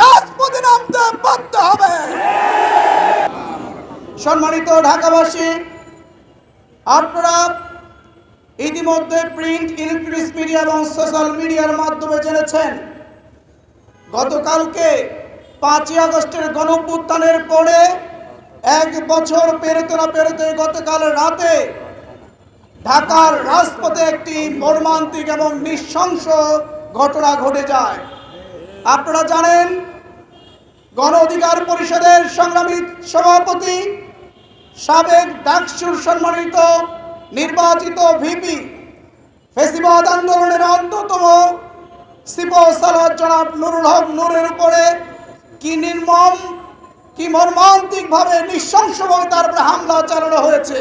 রাজপথে নামতে বাধ্য হবে। সম্মানিত ঢাকাবাসী, আপনারা ইতিমধ্যে প্রিন্ট, ইলেকট্রনিক্স মিডিয়া এবং সোশ্যাল মিডিয়ার মাধ্যমে জেনেছেন, গতকালকে পাঁচই আগস্টের গণপুত্থানের পরে এক বছর পেরোতে না পেরোতে গতকাল রাতে ঢাকার রাজপথে একটি মর্মান্তিক এবং নৃশংস ঘটনা ঘটে যায়। আপনারা জানেন, গণ অধিকার পরিষদের সংগ্রামী সভাপতি সাবেক ডাকসুর সম্মানিত নির্বাচিত ভিপি ফেসিবাদ আন্দোলনের অন্যতম সিপো সালাদ জনাব নুরুল হক নূরের উপরে কি নির্মম, কি মর্মান্তিকভাবে নৃশংসভাবে তার উপরে হামলা চালানো হয়েছে।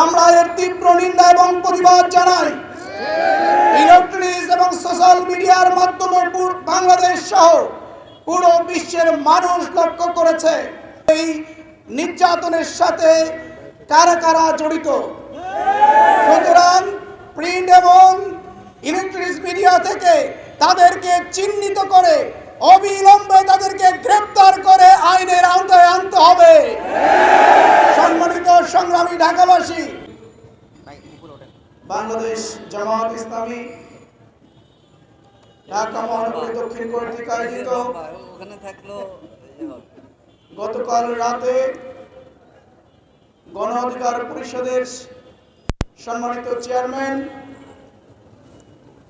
আমরা এর তীব্র নিন্দা এবং প্রতিবাদ জানাই। এবং সোশ্যাল মিডিয়ার মাধ্যমে বাংলাদেশ সহ পুরো বিশ্বের মানুষ লক্ষ্য করেছে এই নির্যাতনের সাথে কারা কারা জড়িত। সুতরাং প্রিন্ট এবং মিডিয়া থেকে তাদেরকে চিহ্নিত করে, অবিলম্বে তাদেরকে গ্রেপ্তার করে আইনের আওতায় আনতে হবে। সম্মানিত সংগ্রামী ঢাকাবাসী, বাংলাদেশ জামাত ইসলামী ঢাকা মহানগরী দক্ষিণ কর্তৃক আয়োজিত। গতকাল রাতে গণ অধিকার পরিষদের সম্মানিত চেয়ারম্যান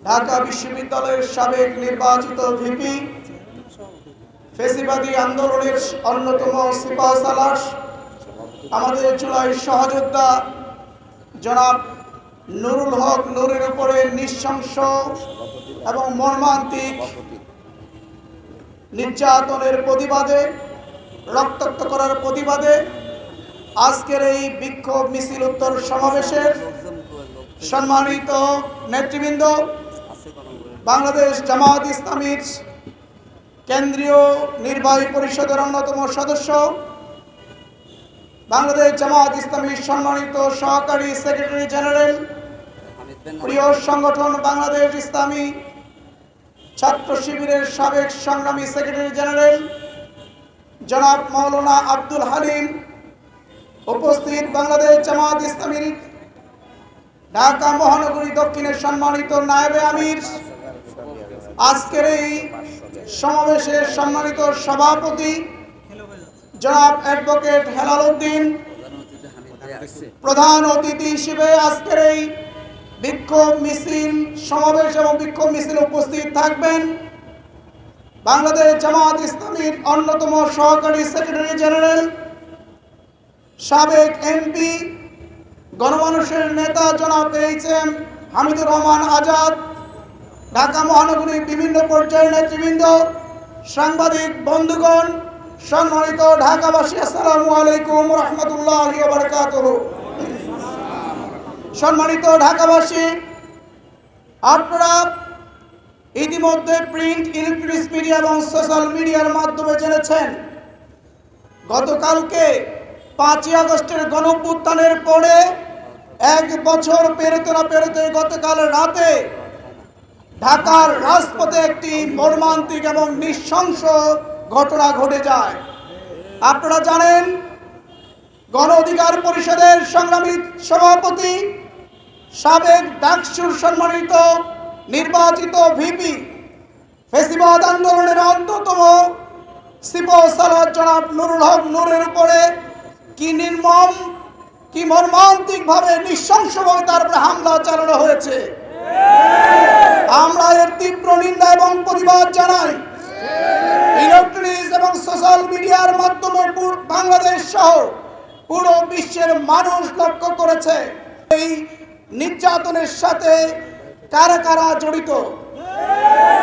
ঢাকা বিশ্ববিদ্যালয়ের সাবেক নির্বাচিত ভিপি ফেসিবাদী আন্দোলনের অন্যতম সিপাহ সালাস আমাদের জুলাই সহযোদ্ধা জনাব নুরুল হক নুরের উপরে নিঃশংস এবং মর্মান্তিক নির্যাতনের প্রতিবাদে, রক্তাক্ত করার প্রতিবাদে আজকের এই বিক্ষোভ মিছিল উত্তর সমাবেশের সম্মানিত নেতৃবৃন্দ, বাংলাদেশ জামাত ইসলামীর কেন্দ্রীয় নির্বাহী পরিষদের অন্যতম সদস্য, বাংলাদেশ জামাত ইসলামীর সম্মানিত সহকারী সেক্রেটারি জেনারেল প্রিয় সংগঠন বাংলাদেশ ইসলামী ছাত্র শিবিরের সাবেক সংগ্রামী সেক্রেটারি জেনারেল জনাব মাওলানা আব্দুল হালিম, উপস্থিত বাংলাদেশ জামাত ইসলামীর ঢাকা মহানগরী দক্ষিণের সম্মানিত নায়েবে আমির। আজকের এই সমাবেশের সম্মানিত সভাপতি জনাব অ্যাডভোকেট হেলাল উদ্দিন, প্রধান অতিথি হিসেবে আজকের এই বিক্ষোভ মিছিল, সমাবেশ এবং বিক্ষোভ মিছিল উপস্থিত থাকবেন। বাংলাদেশ জামাত ইসলামীর অন্যতম সহকারী সেক্রেটারি জেনারেল, সাবেক এমপি, গণমানুষের নেতা জনাব এইচ এম হামিদুর রহমান আজাদ, ঢাকা মহানগরীর বিভিন্ন পর্যায়ের নেতৃবৃন্দ, সাংবাদিক বন্ধুগণ, সম্মানিত ঢাকাবাসী, আসসালামু আলাইকুম রহমতুল্লাহ বারকাতুহ। সম্মানিত ঢাকাবাসী, আপনারা ইতিমধ্যে প্রিন্ট ইলেকট্রনিক্স মিডিয়া এবং সোশ্যাল মিডিয়ার মাধ্যমে জেনেছেন, গতকালকে পাঁচই আগস্টের গণঅভ্যুত্থানের পরে এক বছর পেরোতে না পেরোতে গতকাল রাতে ঢাকার রাজপথে একটি মর্মান্তিক এবং নৃশংস ঘটনা ঘটে যায়। আপনারা জানেন, গণ অধিকার পরিষদের সংগ্রামী সভাপতি সাবেক ডাকসুর সম্মানিত নির্বাচিত ভিপি ফেসিবাদ আন্দোলনের অন্যতম সিপো সালাদ জনাব নুরুল হক নূরের উপরে কি নির্মম, কি মর্মান্তিকভাবে নৃশংসভাবে তার উপরে হামলা চালানো হয়েছে। আমরা এর তীব্র নিন্দা এবং প্রতিবাদ জানাই। ইলেকট্রনিক্স এবং সোশ্যাল মিডিয়ার মাধ্যমে বাংলাদেশ সহ পুরো বিশ্বের মানুষ লক্ষ্য করেছে। এই নির্যাতনের সাথে কারা কারা জড়িত?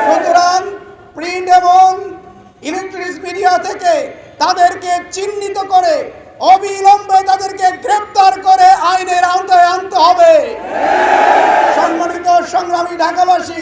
সুতরাং প্রিন্ট এবং ইলেকট্রনিক্স মিডিয়া থেকে তাদেরকে চিহ্নিত করে, অবিলম্বে তাদেরকে গ্রেপ্তার করে আইনের আওতায় আনতে হবে। সম্মানিত সংগ্রামী ঢাকাবাসী